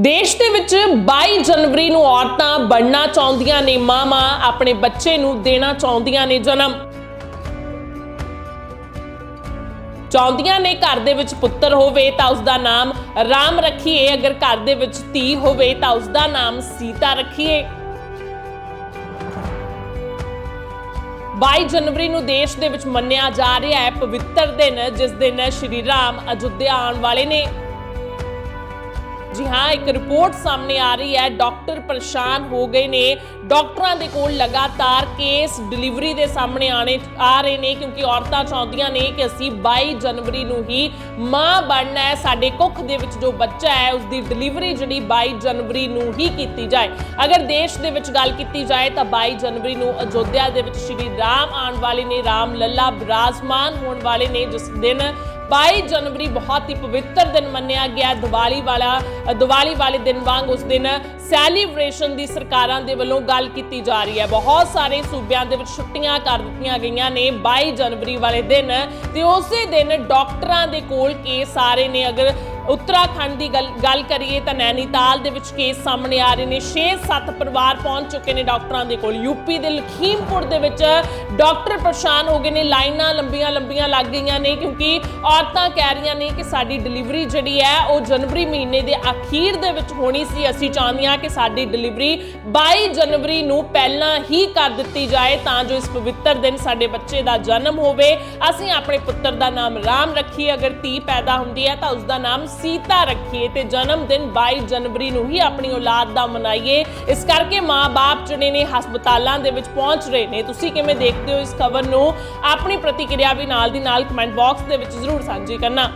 ਦੇਸ਼ ਦੇ ਵਿੱਚ 22 ਜਨਵਰੀ ਨੂੰ ਔਰਤਾਂ ਬਣਨਾ ਚਾਹੁੰਦੀਆਂ ਨੇ, ਮਾਵਾਂ ਆਪਣੇ ਬੱਚੇ ਨੂੰ ਦੇਣਾ ਚਾਹੁੰਦੀਆਂ ਨੇ ਜਨਮ। ਚਾਹੁੰਦੀਆਂ ਨੇ ਘਰ ਦੇ ਵਿੱਚ ਪੁੱਤਰ ਹੋਵੇ ਤਾਂ ਉਸ ਦਾ ਨਾਮ ਰਾਮ ਰੱਖੀਏ, ਅਗਰ ਘਰ ਦੇ ਵਿੱਚ ਧੀ ਹੋਵੇ ਤਾਂ ਉਸ ਦਾ ਨਾਮ ਸੀਤਾ ਰੱਖੀਏ। 22 ਜਨਵਰੀ ਨੂੰ ਦੇਸ਼ ਦੇ ਵਿੱਚ ਮੰਨਿਆ ਜਾ ਰਿਹਾ ਹੈ ਪਵਿੱਤਰ ਦਿਨ, ਜਿਸ ਦਿਨ ਸ਼੍ਰੀ ਰਾਮ ਅਯੁੱਧਿਆ ਆਉਣ ਵਾਲੇ ਨੇ। ਜੀ ਹਾਂ, ਇੱਕ ਰਿਪੋਰਟ ਸਾਹਮਣੇ ਆ ਰਹੀ ਹੈ। ਡਾਕਟਰ ਪਰੇਸ਼ਾਨ ਹੋ ਗਏ ਨੇ। ਡਾਕਟਰਾਂ ਦੇ ਕੋਲ ਲਗਾਤਾਰ ਕੇਸ ਡਿਲੀਵਰੀ ਦੇ ਸਾਹਮਣੇ ਆਣੇ, ਆ ਰਹੇ ਨੇ ਕਿਉਂਕਿ ਔਰਤਾਂ ਚਾਹੁੰਦੀਆਂ ਨੇ ਕਿ ਅਸੀਂ 22 ਜਨਵਰੀ ਨੂੰ ਹੀ ਮਾਂ ਬਣਨਾ ਹੈ। ਸਾਡੇ ਕੁੱਖ ਦੇ ਵਿੱਚ ਜੋ ਬੱਚਾ ਹੈ ਉਸ ਦੀ ਡਿਲੀਵਰੀ ਜਿਹੜੀ 22 ਜਨਵਰੀ ਨੂੰ ਹੀ ਕੀਤੀ ਜਾਏ। ਅਗਰ ਦੇਸ਼ ਦੇ ਵਿੱਚ ਗੱਲ ਕੀਤੀ ਜਾਏ ਤਾਂ 22 ਜਨਵਰੀ ਨੂੰ ਅਯੋਧਿਆ ਦੇ ਵਿੱਚ ਸ਼੍ਰੀ ਰਾਮ ਆਉਣ ਵਾਲੇ ਨੇ। ਰਾਮ ਲੱਲਾ ਬਿਰਾਜਮਾਨ ਹੋਣ ਵਾਲੇ ਨੇ ਜਿਸ ਦਿਨ 22 ਜਨਵਰੀ ਬਹੁਤ ਹੀ ਪਵਿੱਤਰ ਦਿਨ ਮੰਨਿਆ ਗਿਆ। ਦੀਵਾਲੀ ਵਾਲਾ, ਦੀਵਾਲੀ ਵਾਲੇ ਦਿਨ ਵਾਂਗ ਉਸ ਦਿਨ ਸੈਲੀਬ੍ਰੇਸ਼ਨ ਦੀ ਸਰਕਾਰਾਂ ਦੇ ਵੱਲੋਂ ਗੱਲ ਕੀਤੀ ਜਾ ਰਹੀ ਹੈ। ਬਹੁਤ ਸਾਰੇ ਸੂਬਿਆਂ ਦੇ ਵਿੱਚ ਛੁੱਟੀਆਂ ਕਰ ਦਿੱਤੀਆਂ ਗਈਆਂ ਨੇ 22 ਜਨਵਰੀ ਵਾਲੇ ਦਿਨ ਤੇ ਉਸੇ ਦਿਨ ਡਾਕਟਰਾਂ ਦੇ ਕੋਲ ਕੇਸ ਆ ਰਹੇ ਨੇ। ਅਗਰ ਉੱਤਰਾਖੰਡ ਦੀ ਗੱਲ ਗੱਲ ਕਰੀਏ ਤਾਂ ਨੈਨੀਤਾਲ ਦੇ ਵਿੱਚ ਕੇਸ ਸਾਹਮਣੇ ਆ ਰਹੇ ਨੇ। 6-7 ਪਰਿਵਾਰ ਪਹੁੰਚ ਚੁੱਕੇ ਨੇ ਡਾਕਟਰਾਂ ਦੇ ਕੋਲ। ਯੂਪੀ ਦੇ ਲਖੀਮਪੁਰ ਦੇ ਵਿੱਚ ਡਾਕਟਰ ਪਰੇਸ਼ਾਨ ਹੋ ਗਏ ਨੇ। ਲਾਈਨਾਂ ਲੰਬੀਆਂ ਲੰਬੀਆਂ ਲੱਗ ਗਈਆਂ ਨੇ ਕਿਉਂਕਿ ਔਰਤਾਂ ਕਹਿ ਰਹੀਆਂ ਨੇ ਕਿ ਸਾਡੀ ਡਿਲੀਵਰੀ ਜਿਹੜੀ ਹੈ, ਉਹ ਜਨਵਰੀ ਮਹੀਨੇ ਦੇ ਅਖੀਰ ਦੇ ਵਿੱਚ ਹੋਣੀ ਸੀ। ਅਸੀਂ ਚਾਹੁੰਦੇ ਹਾਂ ਕਿ ਸਾਡੀ ਡਿਲੀਵਰੀ 22 ਜਨਵਰੀ ਨੂੰ ਪਹਿਲਾਂ ਹੀ ਕਰ ਦਿੱਤੀ ਜਾਏ ਤਾਂ ਜੋ ਇਸ ਪਵਿੱਤਰ ਦਿਨ ਸਾਡੇ ਬੱਚੇ ਦਾ ਜਨਮ ਹੋਵੇ। ਅਸੀਂ ਆਪਣੇ ਪੁੱਤਰ ਦਾ ਨਾਮ ਰਾਮ ਰੱਖੀਏ। ਅਗਰ ਧੀ ਪੈਦਾ ਹੁੰਦੀ ਹੈ ਤਾਂ ਉਸ ਦਾ ਨਾਮ ਸੀਤਾ ਰੱਖੀਏ ਤੇ ਜਨਮ ਦਿਨ 22 ਜਨਵਰੀ ਨੂੰ ਹੀ ਆਪਣੀ ਔਲਾਦ ਦਾ ਮਨਾਈਏ। ਇਸ ਕਰਕੇ ਮਾਂ-ਬਾਪ ਜਿਹੜੇ ਨੇ, ਹਸਪਤਾਲਾਂ ਦੇ ਵਿੱਚ ਪਹੁੰਚ ਰਹੇ ਨੇ। ਤੁਸੀਂ ਕਿਵੇਂ ਦੇਖਦੇ ਹੋ ਇਸ ਖਬਰ ਨੂੰ? ਆਪਣੀ ਪ੍ਰਤੀਕਿਰਿਆ ਵੀ ਨਾਲ ਦੀ ਨਾਲ ਕਮੈਂਟ ਬਾਕਸ ਦੇ ਵਿੱਚ ਜ਼ਰੂਰ ਸਾਂਝੀ ਕਰਨਾ।